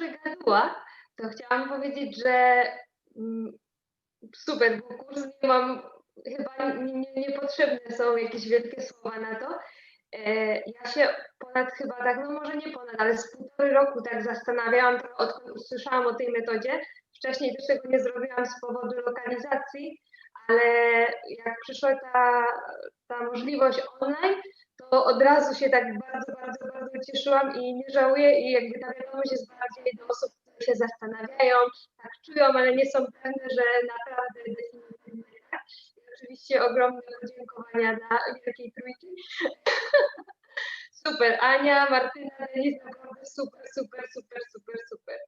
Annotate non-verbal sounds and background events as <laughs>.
może gaduła, to chciałam powiedzieć, że mm, super, bo kurs nie mam, chyba nie- nie- niepotrzebne są jakieś wielkie słowa na to. E, Ja się ponad chyba tak, no może nie ponad, ale z półtorej roku tak zastanawiałam, trochę odkąd usłyszałam o tej metodzie. Wcześniej też tego nie zrobiłam z powodu lokalizacji, ale jak przyszła ta, ta możliwość online, od razu się tak bardzo, bardzo, bardzo cieszyłam i nie żałuję i jakby ta wiadomość jest bardziej do osób, które się zastanawiają, tak czują, ale nie są pewne, że naprawdę definitywnie tak. I oczywiście ogromne podziękowania dla Wielkiej Trójki. <laughs> Super, Ania, Martyna, Denis, naprawdę super, super, super, super, super.